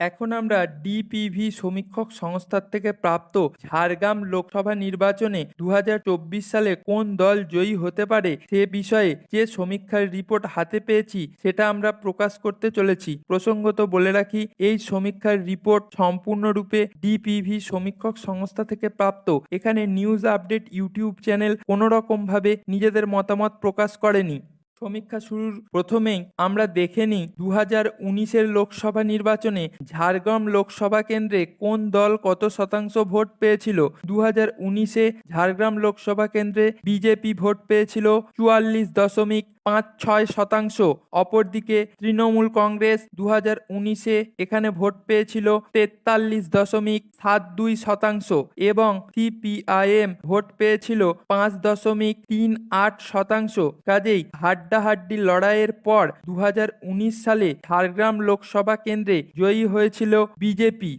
এখন আমরা ডিপিভি সমীক্ষক সংস্থার থেকে প্রাপ্ত ঝাড়গ্রাম লোকসভা নির্বাচনে দু হাজার চব্বিশ সালে কোন দল জয়ী হতে পারে সে বিষয়ে যে সমীক্ষার রিপোর্ট হাতে পেয়েছি সেটা আমরা প্রকাশ করতে চলেছি। প্রসঙ্গত বলে রাখি, এই সমীক্ষার রিপোর্ট সম্পূর্ণরূপে ডিপিভি সমীক্ষক সংস্থা থেকে প্রাপ্ত। এখানে নিউজ আপডেট ইউটিউব চ্যানেল কোনো রকমভাবে নিজেদের মতামত প্রকাশ করেনি। সমীক্ষা শুরুর প্রথমেই আমরা দেখে নিই দু হাজার উনিশের লোকসভা নির্বাচনে ঝাড়গ্রাম লোকসভা কেন্দ্রে কোন দল কত শতাংশ ভোট পেয়েছিল? দু হাজার উনিশে ঝাড়গ্রাম লোকসভা কেন্দ্রে বিজেপি ভোট পেয়েছিল চুয়াল্লিশ দশমিক পাঁচ ছয় শতাংশ। অপরদিকে তৃণমূল কংগ্রেস দু হাজার উনিশে এখানে ভোট পেয়েছিল তেতাল্লিশ দশমিক সাত দুই শতাংশ এবং সিপিআইএম ভোট পেয়েছিল পাঁচ দশমিক তিন আট শতাংশ। কাজেই হাড্ডাহাড্ডি লড়াইয়ের পর দু হাজার উনিশ সালে ঝাড়গ্রাম লোকসভা কেন্দ্রে জয়ী হয়েছিল বিজেপি।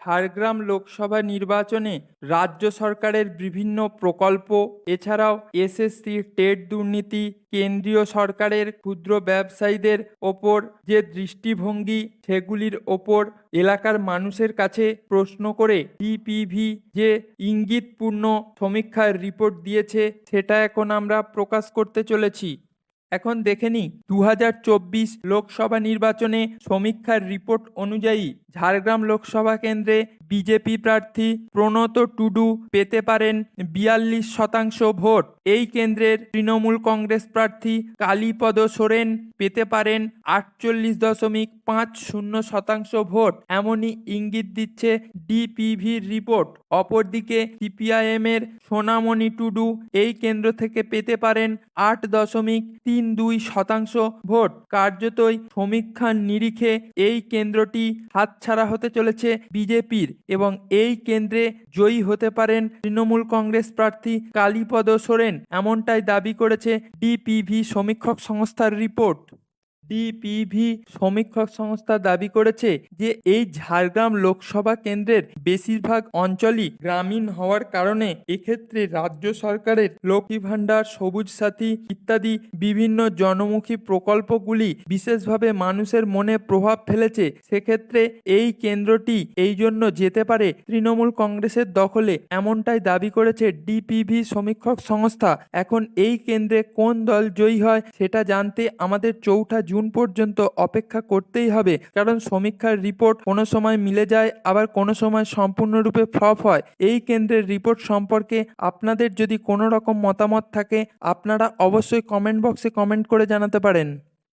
ঝাড়গ্রাম লোকসভা নির্বাচনে রাজ্য সরকারের বিভিন্ন প্রকল্প, এছাড়াও এসএসসি, টেট দুর্নীতি, কেন্দ্রীয় সরকারের ক্ষুদ্র ব্যবসায়ীদের ওপর যে দৃষ্টিভঙ্গি, সেগুলির ওপর এলাকার মানুষের কাছে প্রশ্ন করে ডিপিভি যে ইঙ্গিতপূর্ণ সমীক্ষার রিপোর্ট দিয়েছে, সেটা এখন আমরা প্রকাশ করতে চলেছি। এখন দেখে নি দু হাজার চব্বিশ লোকসভা নির্বাচনে সমীক্ষার রিপোর্ট অনুযায়ী ঝাড়গ্রাম লোকসভা কেন্দ্রে বিজেপি প্রার্থী প্রণত টুডু পেতে পারেন বিয়াল্লিশ শতাংশ ভোট। এই কেন্দ্রের তৃণমূল কংগ্রেস প্রার্থী কালীপদ সোরেন পেতে পারেন আটচল্লিশ দশমিক পাঁচ শূন্য শতাংশ ভোট। এমনই ইঙ্গিত দিচ্ছে ডিপিভির রিপোর্ট। অপরদিকে সিপিআইএম এর সোনামণি টুডু এই কেন্দ্র থেকে পেতে পারেন আট দশমিক তিন দুই শতাংশ ভোট। কার্যতই সমীক্ষার নিরিখে এই কেন্দ্রটি হাতছাড়া হতে চলেছে বিজেপির এবং এই কেন্দ্রে জয়ী হতে পারেন তৃণমূল কংগ্রেস প্রার্থী কালীপদ সোরেন। এমনটাই দাবি করেছে ডিপিভি সমীক্ষক সংস্থার রিপোর্ট। ডিপিভি সমীক্ষক সংস্থা দাবি করেছে যে এই ঝাড়গ্রাম লোকসভা কেন্দ্রের বেশিরভাগ অঞ্চলই গ্রামীণ হওয়ার কারণে এক্ষেত্রে রাজ্য সরকারের লক্ষ্মী ভাণ্ডার, সবুজ সাথী ইত্যাদি বিভিন্ন জনমুখী প্রকল্পগুলি বিশেষভাবে মানুষের মনে প্রভাব ফেলেছে। সেক্ষেত্রে এই কেন্দ্রটি এই জন্য যেতে পারে তৃণমূল কংগ্রেসের দখলে এমনটাই দাবি করেছে ডিপিভি সমীক্ষক সংস্থা। এখন এই কেন্দ্রে কোন দল জয়ী হয় সেটা জানতে আমাদের চৌঠা জুন পর্যন্ত অপেক্ষা করতেই হবে। কারণ সমীক্ষার রিপোর্ট কোনো সময় মিলে যায়, আবার কোনো সময় সম্পূর্ণরূপে ফ্লপ হয়। এই কেন্দ্রের রিপোর্ট সম্পর্কে আপনাদের যদি কোনো রকম মতামত থাকে, আপনারা অবশ্যই কমেন্ট বক্সে কমেন্ট করে জানাতে পারেন।